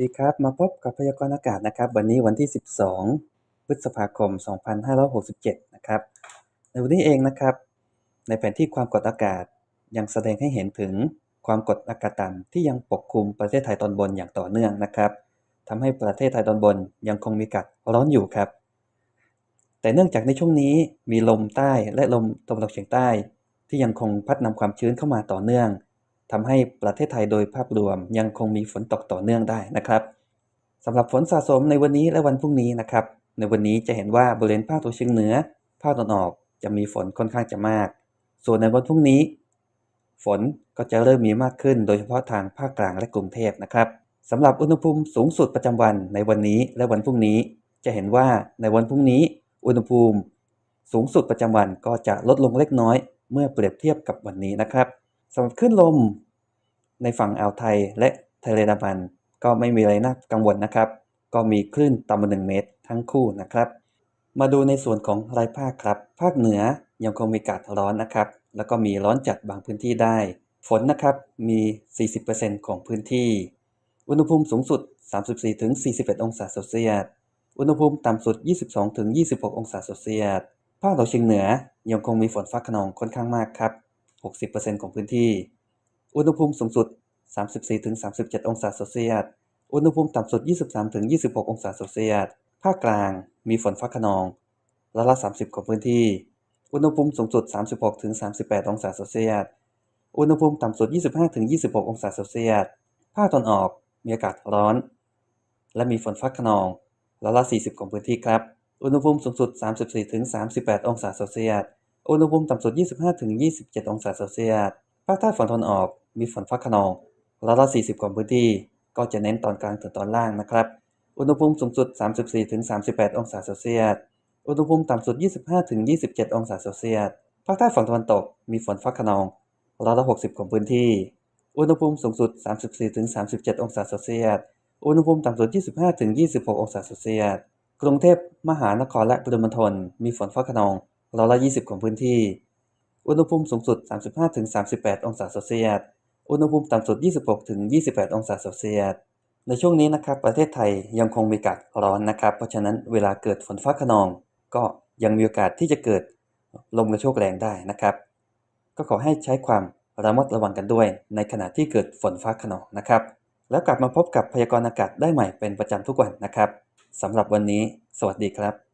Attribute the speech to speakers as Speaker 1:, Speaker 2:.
Speaker 1: ดีครับ มาพบกับพยากรณ์อากาศนะครับ วันนี้วันที่ 12 พฤษภาคม 2567 นะครับ ในวันนี้เองนะครับ ในแผนที่ความกดอากาศยังแสดงให้เห็นถึงความกดอากาศต่ำที่ยังปกคลุมประเทศไทยตอนบนอย่างต่อเนื่องนะครับทำให้ประเทศไทยตอนบนยังคงมีอากาศร้อนอยู่ครับ แต่เนื่องจากในช่วงนี้มีลมใต้และลมตะวันตกเฉียงใต้ ที่ยังคงพัดนำความชื้นเข้ามาต่อเนื่อง ทำให้ประเทศไทยโดยภาพรวมยังคงมีฝนตกต่อเนื่องได้นะครับสำหรับฝนสะสมในวันนี้และวันพรุ่งนี้นะครับ ในวันนี้จะเห็นว่าบริเวณภาคตะวันเฉียงเหนือ ภาคตะวันออกจะมีฝนค่อนข้างจะมาก ส่วนในวันพรุ่งนี้ ฝนก็จะเริ่มมีมากขึ้น โดยเฉพาะทางภาคกลางและกรุงเทพนะครับสำหรับอุณหภูมิสูงสุดประจำวันในวันนี้และวันพรุ่งนี้ จะเห็นว่าในวันพรุ่งนี้ อุณหภูมิ สูงสุดประจำวันก็จะลดลงเล็กน้อย เมื่อเปรียบเทียบกับวันนี้นะครับ สำหรับคลื่นลมในฝั่งอ่าวไทยและทะเลอันดามันก็ไม่มีอะไรน่ากังวลนะครับ ก็มีคลื่นต่ำกว่า1เมตรทั้งคู่นะครับ มาดูในส่วนของรายภาคครับ ภาคเหนือยังคงมีอากาศร้อนนะครับ แล้วก็มีร้อนจัดบางพื้นที่ได้ ฝนนะครับมี 40%ของพื้นที่ อุณหภูมิสูงสุด 34-41 องศาเซลเซียส อุณหภูมิต่ำสุด 22-26 องศาเซลเซียส ภาคตะวันออกเฉียงเหนือยังคงมีฝนฟ้าขนองค่อนข้างมากครับ 60%ของพื้นที่ อุณหภูมิสูงสุด 34-37 องศาเซลเซียส อุณหภูมิต่ำสุด 23-26 องศาเซลเซียส ภาคกลางมีฝนฟ้าขนองร้อยละ 30 ของพื้นที่ อุณหภูมิสูงสุด 36-38 องศาเซลเซียส อุณหภูมิต่ำสุด 25-26 องศาเซลเซียส ภาคตะวันออกมีอากาศร้อน และมีฝนฟ้าขนองร้อยละ 40 ของพื้นที่ครับ อุณหภูมิสูงสุด 34-38 องศาเซลเซียส อุณหภูมิต่ำสุด 25-27 องศาเซลเซียส ภาคใต้ฝั่งตะวันออก มีฝนฟ้าขนองร้อยละ 40 ของพื้นที่ ก็จะเน้นตอนกลางถึงตอนล่างนะครับ อุณหภูมิสูงสุด 34-38 องศาเซลเซียส อุณหภูมิต่ำสุด 25-27 องศาเซลเซียส ภาคใต้ฝั่งตะวันตก มีฝนฟ้าขนองร้อยละ 60 ของพื้นที่ อุณหภูมิสูงสุด 34-37 องศาเซลเซียส อุณหภูมิต่ำสุด 25-26 องศาเซลเซียส กรุงเทพมหานครและปริมณฑลมีฝนฟ้าขนอง ร้อยละ20 ของพื้นที่ อุณหภูมิสูงสุด 35-38 องศาเซลเซียส อุณหภูมิต่ำสุด 26-28 องศาเซลเซียส ในช่วงนี้นะครับ ประเทศไทยยังคงมีอากาศร้อนนะครับ เพราะฉะนั้นเวลาเกิดฝนฟ้าขนอง ก็ยังมีโอกาสที่จะเกิดลมกระโชกแรงได้นะครับ ก็ขอให้ใช้ความระมัดระวังกันด้วย ในขณะที่เกิดฝนฟ้าขนองนะครับ แล้วกลับมาพบกับพยากรณ์อากาศได้ใหม่เป็นประจำทุกวันนะครับสำหรับวันนี้ สวัสดีครับ